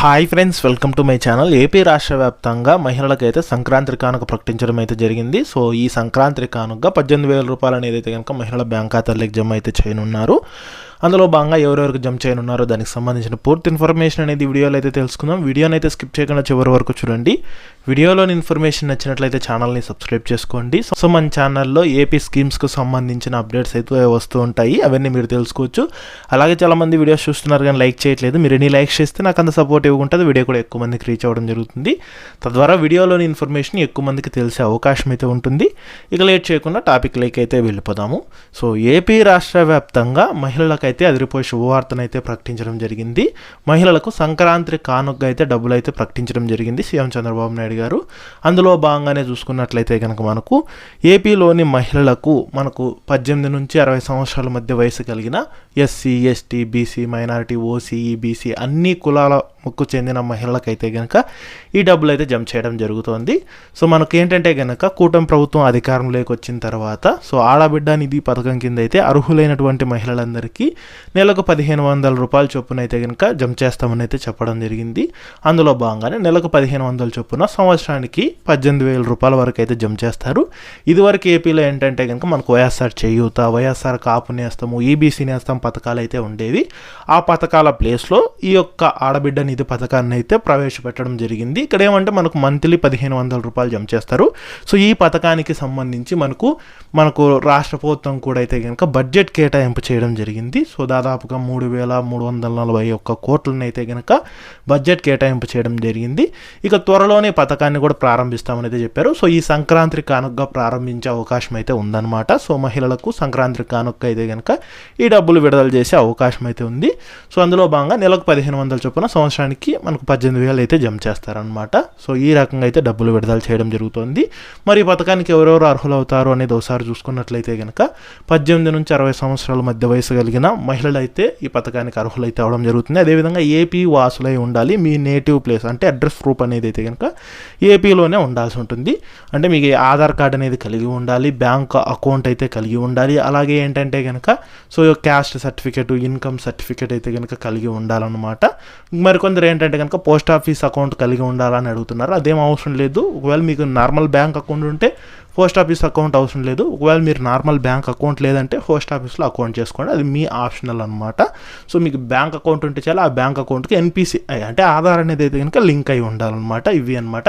Hi friends welcome to my channel AP రాష్ట్ర వ్యాప్తంగా మహిళలకైతే సంక్రాంతి కానుక ప్రకటించడం అయితే జరిగింది. సో ఈ సంక్రాంతి కానుక పద్దెనిమిది వేల రూపాయలు అనేది అయితే కనుక మహిళల బ్యాంక్ ఖాతాలకు జమ అయితే చేయనున్నారు. అందులో భాగంగా ఎవరెవరికి జంప్ చేయనున్నారో దానికి సంబంధించిన పూర్తి ఇన్ఫర్మేషన్ అనేది వీడియోలో అయితే తెలుసుకుందాం. వీడియోని అయితే స్కిప్ చేయకుండా చివరి వరకు చూడండి. వీడియోలోని ఇన్ఫర్మేషన్ నచ్చినట్లయితే ఛానల్ని సబ్స్క్రైబ్ చేసుకోండి. సో మన ఛానల్లో ఏపీ స్కీమ్స్కు సంబంధించిన అప్డేట్స్ అయితే వస్తూ ఉంటాయి. అవన్నీ మీరు తెలుసుకోవచ్చు. అలాగే చాలామంది వీడియోస్ చూస్తున్నారు కానీ లైక్ చేయట్లేదు. మీరు ఎన్ని లైక్స్ చేస్తే నాకు అంత సపోర్ట్ ఇవ్వకుంటుంది. వీడియో కూడా ఎక్కువ మందికి రీచ్ అవ్వడం జరుగుతుంది. తద్వారా వీడియోలోని ఇన్ఫర్మేషన్ ఎక్కువ మందికి తెలిసే అవకాశం అయితే ఉంటుంది. ఇక లేట్ చేయకుండా టాపిక్ లైక్ అయితే వెళ్ళిపోదాము. సో ఏపీ రాష్ట్ర వ్యాప్తంగా అయితే అదిరిపోయే శుభవార్తను అయితే ప్రకటించడం జరిగింది. మహిళలకు సంక్రాంతి కానుక అయితే డబ్బులు అయితే ప్రకటించడం జరిగింది సీఎం చంద్రబాబు నాయుడు గారు. అందులో భాగంగానే చూసుకున్నట్లయితే కనుక మనకు ఏపీలోని మహిళలకు మనకు పద్దెనిమిది నుంచి అరవై సంవత్సరాల మధ్య వయసు కలిగిన SC ST BC minority OC BC అన్ని ముక్కు చెందిన మహిళలకైతే కనుక ఈ డబ్బులు అయితే జమ చేయడం జరుగుతోంది. సో మనకు ఏంటంటే కనుక కూటమి ప్రభుత్వం అధికారంలోకి వచ్చిన తర్వాత సో ఆడబిడ్డ నిధి పథకం కింద అయితే అర్హులైనటువంటి మహిళలందరికీ నెలకు పదిహేను వందల రూపాయల చొప్పున అయితే కనుక జమ చేస్తామని అయితే చెప్పడం జరిగింది. అందులో భాగంగానే నెలకు పదిహేను వందల చొప్పున సంవత్సరానికి పద్దెనిమిది వేల రూపాయల వరకు అయితే జమ చేస్తారు. ఇదివరకు ఏపీలో ఏంటంటే కనుక మనకు YSR Cheyutha YSR Kapu Nestham EBC Nestham పథకాలు అయితే ఉండేవి. ఆ పథకాల ప్లేస్లో ఈ యొక్క ఆడబిడ్డ నిధి పథకాన్ని అయితే ప్రవేశపెట్టడం జరిగింది. ఇక్కడ ఏమంటే మనకు మంత్లీ పదిహేను వందల రూపాయలు జమ చేస్తారు. సో ఈ పథకానికి సంబంధించి మనకు మనకు రాష్ట్ర ప్రభుత్వం కూడా అయితే కనుక బడ్జెట్ కేటాయింపు చేయడం జరిగింది. సో దాదాపుగా మూడు వేల మూడు వందల నలభై ఒక్క కోట్లను అయితే కనుక బడ్జెట్ కేటాయింపు చేయడం జరిగింది. ఇక త్వరలోనే పథకాన్ని కూడా ప్రారంభిస్తామని అయితే చెప్పారు. సో ఈ సంక్రాంతి కానుకగా ప్రారంభించే అవకాశం అయితే ఉందన్నమాట. సో మహిళలకు సంక్రాంతి కానుక అయితే కనుక ఈ డబ్బులు విడుదల చేసే అవకాశం అయితే ఉంది. సో అందులో భాగంగా నెలకు పదిహేను వందల చొప్పున సంవత్సరానికి మనకు పద్దెనిమిది వేలు అయితే జమ చేస్తారనమాట సో ఈ రకంగా అయితే డబ్బులు విడుదల చేయడం జరుగుతుంది. మరి ఈ పథకానికి ఎవరెవరు అర్హులు అవుతారు అనేది ఒకసారి చూసుకున్నట్లయితే కనుక పద్దెనిమిది నుంచి అరవై సంవత్సరాల మధ్య వయసు కలిగిన మహిళలు అయితే ఈ పథకానికి అర్హులైతే అవడం జరుగుతుంది. అదేవిధంగా ఏపీ వాసులై ఉండాలి. మీ నేటివ్ ప్లేస్ అంటే అడ్రస్ ప్రూఫ్ అనేది అయితే కనుక ఏపీలోనే ఉండాల్సి ఉంటుంది. అంటే మీకు ఆధార్ కార్డ్ అనేది కలిగి ఉండాలి. బ్యాంక్ అకౌంట్ అయితే కలిగి ఉండాలి. అలాగే ఏంటంటే కనుక so caste certificate income certificate అయితే కనుక కలిగి ఉండాలన్నమాట. మరికొందరు ఏంటంటే కనుక పోస్ట్ ఆఫీస్ అకౌంట్ కలిగి ఉండాలని అడుగుతున్నారు. అదేం అవసరం లేదు. ఒకవేళ మీకు నార్మల్ బ్యాంక్ అకౌంట్ ఉంటే పోస్ట్ ఆఫీస్ అకౌంట్ అవసరం లేదు. ఒకవేళ మీరు నార్మల్ బ్యాంక్ అకౌంట్ లేదంటే పోస్ట్ ఆఫీస్లో అకౌంట్ చేసుకోండి. అది మీ ఆప్షనల్ అనమాట సో మీకు బ్యాంక్ అకౌంట్ ఉంటే చాలా ఆ బ్యాంక్ అకౌంట్కి ఎన్పిసి అంటే ఆధార్ అనేది అయితే కనుక లింక్ అయి ఉండాలన్నమాట. ఇవి అనమాట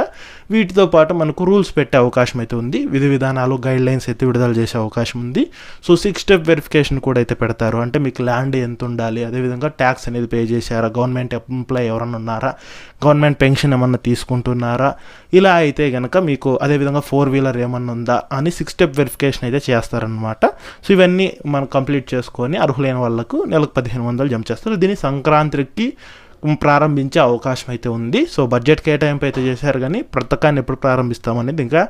వీటితో పాటు మనకు రూల్స్ పెట్టే అవకాశం అయితే ఉంది. విధి విధానాలు గైడ్ లైన్స్ అయితే విడుదల చేసే అవకాశం ఉంది. సో సిక్స్ స్టెప్ వెరిఫికేషన్ కూడా అయితే పెడతారు. అంటే మీకు ల్యాండ్ ఎంత ఉండాలి అదేవిధంగా ట్యాక్స్ అనేది పే చేశారా గవర్నమెంట్ ఎంప్లాయ్ ఎవరన్నా ఉన్నారా గవర్నమెంట్ పెన్షన్ ఏమన్నా తీసుకుంటున్నారా ఇలా అయితే కనుక మీకు అదేవిధంగా ఫోర్ వీలర్ ఏమన్నా ఉందా అని సిక్స్ స్టెప్ వెరిఫికేషన్ అయితే చేస్తారనమాట సో ఇవన్నీ మనం కంప్లీట్ చేసుకొని అర్హులైన వాళ్ళకు నెలకు పదిహేను వందలు జమ చేస్తారు. దీన్ని సంక్రాంతికి ప్రారంభించే అవకాశం అయితే ఉంది. సో బడ్జెట్ కేటాయింపు అయితే చేశారు కానీ పథకాన్ని ఎప్పుడు ప్రారంభిస్తామనేది ఇంకా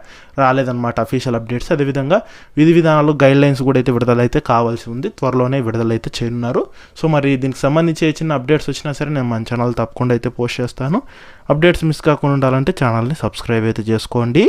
రాలేదన్నమాట అఫీషియల్ అప్డేట్స్ అదేవిధంగా విధి విధానాలు గైడ్ లైన్స్ కూడా అయితే విడుదలైతే కావాల్సి ఉంది. త్వరలోనే విడుదలైతే చేయనున్నారు. సో మరి దీనికి సంబంధించి చిన్న అప్డేట్స్ వచ్చినా సరే నేను మన ఛానల్ తప్పకుండా అయితే పోస్ట్ చేస్తాను. అప్డేట్స్ మిస్ కాకుండా ఉండాలంటే ఛానల్ని సబ్స్క్రైబ్ అయితే చేసుకోండి.